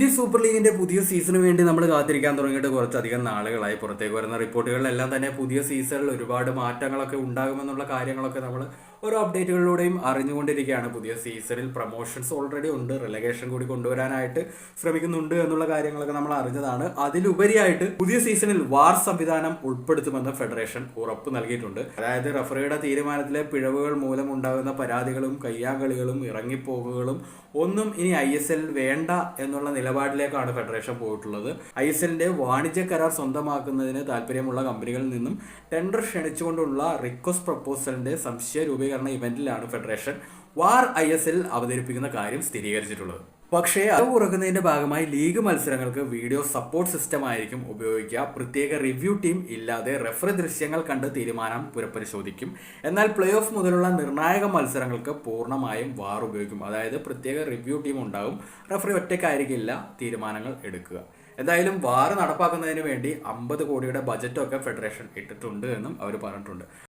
Indian super ലീഗിന്റെ പുതിയ സീസണിന് വേണ്ടി നമ്മൾ കാത്തിരിക്കാൻ തുടങ്ങിയിട്ട് കുറച്ചധികം നാളുകളായി. പുറത്തേക്ക് വരുന്ന റിപ്പോർട്ടുകളിലെല്ലാം തന്നെ പുതിയ സീസണിൽ ഒരുപാട് മാറ്റങ്ങളൊക്കെ ഉണ്ടാകുമെന്നുള്ള കാര്യങ്ങളൊക്കെ നമ്മൾ ഓരോ അപ്ഡേറ്റുകളിലൂടെയും അറിഞ്ഞുകൊണ്ടിരിക്കുകയാണ്. പുതിയ സീസണിൽ പ്രൊമോഷൻസ് ഓൾറെഡി ഉണ്ട്. റിലഗേഷൻ കൂടി കൊണ്ടുവരാനായിട്ട് ശ്രമിക്കുന്നുണ്ട് എന്നുള്ള കാര്യങ്ങളൊക്കെ നമ്മൾ അറിഞ്ഞതാണ്. അതിലുപരിയായിട്ട് പുതിയ സീസണിൽ വാർ സംവിധാനം ഉൾപ്പെടുത്തുമെന്ന് ഫെഡറേഷൻ ഉറപ്പ് നൽകിയിട്ടുണ്ട്. അതായത് റഫറിയുടെ തീരുമാനത്തിലെ പിഴവുകൾ മൂലം ഉണ്ടാകുന്ന പരാതികളും കയ്യാങ്കളികളും ഇറങ്ങിപ്പോകുകളും ഒന്നും ഇനി ഐ എസ് എൽ വേണ്ട എന്നുള്ള നിലപാടിലേക്കാണ് ഫെഡറേഷൻ പോയിട്ടുള്ളത്. ഐ എസ് എല്ലിന്റെ വാണിജ്യ കരാർ സ്വന്തമാക്കുന്നതിന് താല്പര്യമുള്ള കമ്പനികളിൽ നിന്നും ടെൻഡർ ക്ഷണിച്ചുകൊണ്ടുള്ള റിക്വസ്റ്റ് പ്രപ്പോസലിന്റെ സംശയ രൂപീകരണ ഇവന്റിലാണ് federation VAR I S L അവതരിപ്പിക്കുന്ന കാര്യം സ്ഥിരീകരിച്ചിട്ടുള്ളത്. പക്ഷേ അത് കുറക്കുന്നതിന്റെ ഭാഗമായി ലീഗ് മത്സരങ്ങൾക്ക് വീഡിയോ സപ്പോർട്ട് സിസ്റ്റം ആയിരിക്കും ഉപയോഗിക്കുക. പ്രത്യേക റിവ്യൂ ടീം ഇല്ലാതെ റെഫറി ദൃശ്യങ്ങൾ കണ്ട് തീരുമാനം പുനഃപരിശോധിക്കും. എന്നാൽ പ്ലേ ഓഫ് മുതലുള്ള നിർണായക മത്സരങ്ങൾക്ക് പൂർണമായും വാർ ഉപയോഗിക്കും. അതായത് പ്രത്യേക റിവ്യൂ ടീം ഉണ്ടാകും. റെഫറി ഒറ്റയ്ക്കായിരിക്കില്ല തീരുമാനങ്ങൾ എടുക്കുക. എന്തായാലും വാർ നടപ്പാക്കുന്നതിന് വേണ്ടി അമ്പത് കോടിയുടെ ബജറ്റൊക്കെ ഫെഡറേഷൻ ഇട്ടിട്ടുണ്ട് എന്നും അവർ പറഞ്ഞിട്ടുണ്ട്.